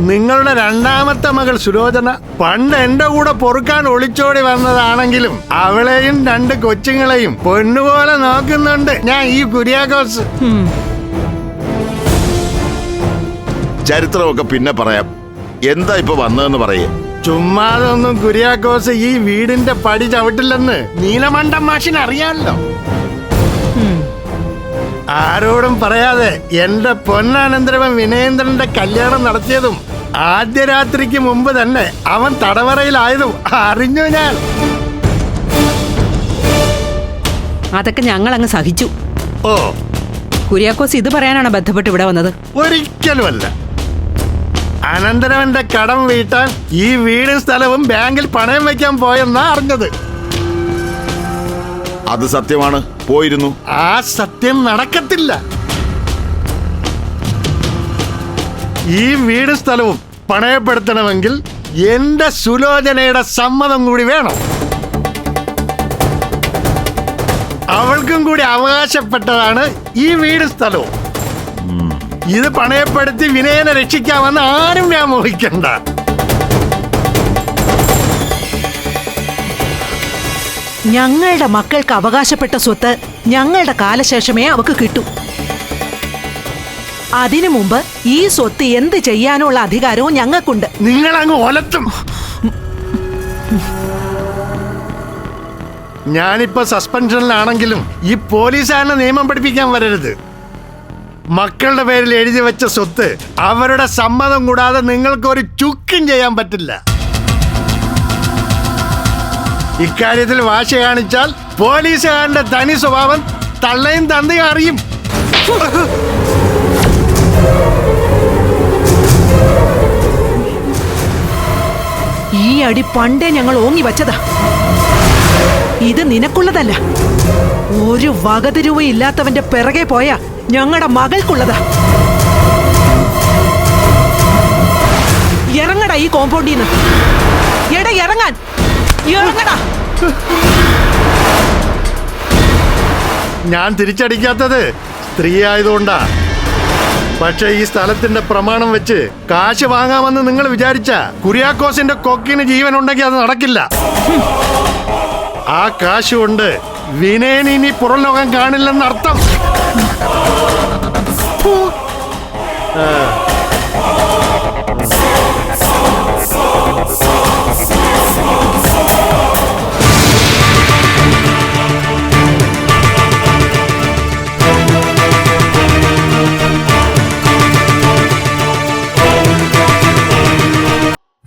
നിങ്ങളുടെ രണ്ടാമത്തെ മകൾ സുലോചന പണ്ട് എന്റെ കൂടെ പൊറുക്കാൻ ഒളിച്ചോടി വന്നതാണെങ്കിലും അവളെയും രണ്ട് കൊച്ചുങ്ങളെയും പൊന്നുപോലെ നോക്കുന്നുണ്ട് ഞാൻ ഈ കുര്യാക്കോസ്. ചരിത്രമൊക്കെ പിന്നെ പറയാം. എന്താ ഇപ്പൊ വന്നതെന്ന് പറയേ. ചുമ്മാതൊന്നും കുര്യാക്കോസ് ഈ വീടിന്റെ പടി ചവിട്ടില്ലെന്ന് നീലമണ്ടം മാഷിന് അറിയാമല്ലോ ആരോടും പറയാതെ എന്റെ പൊന്നാനന്തരവൻ വിനയേന്ദ്രന്റെ കല്യാണം നടത്തിയതും ആദ്യ രാത്രിക്ക് മുമ്പ് തന്നെ അവൻ തടവറയിലായതും അറിഞ്ഞു ഞാൻ. അതൊക്കെ ഞങ്ങൾ അങ്ങ് സഹിച്ചു. ഓ. കുര്യാക്കോസ് ഇത് പറയാനാണ് ബന്ധപ്പെട്ട് ഇവിടെ വന്നത്. ഒരിക്കലുമല്ല. അനന്തരവന്റെ കടം വീട്ടാൻ ഈ വീടും സ്ഥലവും ബാങ്കിൽ പണയം വെക്കാൻ പോയെന്നാ അറിഞ്ഞത്. അത് സത്യമാണ്. പോയിരുന്നു. ആ സത്യം നടക്കത്തില്ല. ഈ വീട് സ്ഥലവും പണയപ്പെടുത്തണമെങ്കിൽ എന്റെ സുലോചനയുടെ സമ്മതം കൂടി വേണം. അവൾക്കും കൂടി അവകാശപ്പെട്ടതാണ് ഈ വീട് സ്ഥലവും. ഇത് പണയപ്പെടുത്തി വിനയനെ രക്ഷിക്കാമെന്ന് ആരും വ്യാമോഹിക്കണ്ട. ഞങ്ങളുടെ മക്കൾക്ക് അവകാശപ്പെട്ട സ്വത്ത് ഞങ്ങളുടെ കാലശേഷമേ അവക്ക് കിട്ടു. അതിനു മുമ്പ് ഈ സ്വത്ത് എന്ത് ചെയ്യാനുള്ള അധികാരവും ഞങ്ങൾക്കുണ്ട്. നിങ്ങൾ അങ്ങ് ഒലത്തും. ഞാനിപ്പോ സസ്പെൻഷനിലാണെങ്കിലും ഈ പോലീസാരനെ നിയമം പഠിപ്പിക്കാൻ വരരുത്. മക്കളുടെ പേരിൽ എഴുതി വെച്ച സ്വത്ത് അവരുടെ സമ്മതം കൂടാതെ നിങ്ങൾക്ക് ഒരു ചുക്കും ചെയ്യാൻ പറ്റില്ല. ഇക്കാര്യത്തിൽ വാശ കാണിച്ചാൽ പോലീസുകാരന്റെ തനി സ്വഭാവം തള്ളയും തന്തയും അറിയും. ഈ അടി പണ്ടേ ഞങ്ങൾ ഓങ്ങി വച്ചതാ. ഇത് നിനക്കുള്ളതല്ല. ഒരു വകതിരുവയില്ലാത്തവന്റെ പിറകെ പോയ ഞങ്ങളുടെ മകൾക്കുള്ളതാ. ഇറങ്ങടാ ഈ കോമ്പൗണ്ടിന്ന് എടാ ഇറങ്ങാൻ. ഞാൻ തിരിച്ചടിക്കാത്തത് സ്ത്രീ ആയതുകൊണ്ടാ പക്ഷെ ഈ സ്ഥലത്തിന്റെ പ്രമാണം വെച്ച് കാശ് വാങ്ങാമെന്ന് നിങ്ങൾ വിചാരിച്ച കുര്യാക്കോസിന്റെ കൊക്കിന് ജീവൻ ഉണ്ടെങ്കിൽ അത് നടക്കില്ല. ആ കാശ് കൊണ്ട് വിനയൻ ഇനി പുറം ലോകം കാണില്ലെന്ന് അർത്ഥം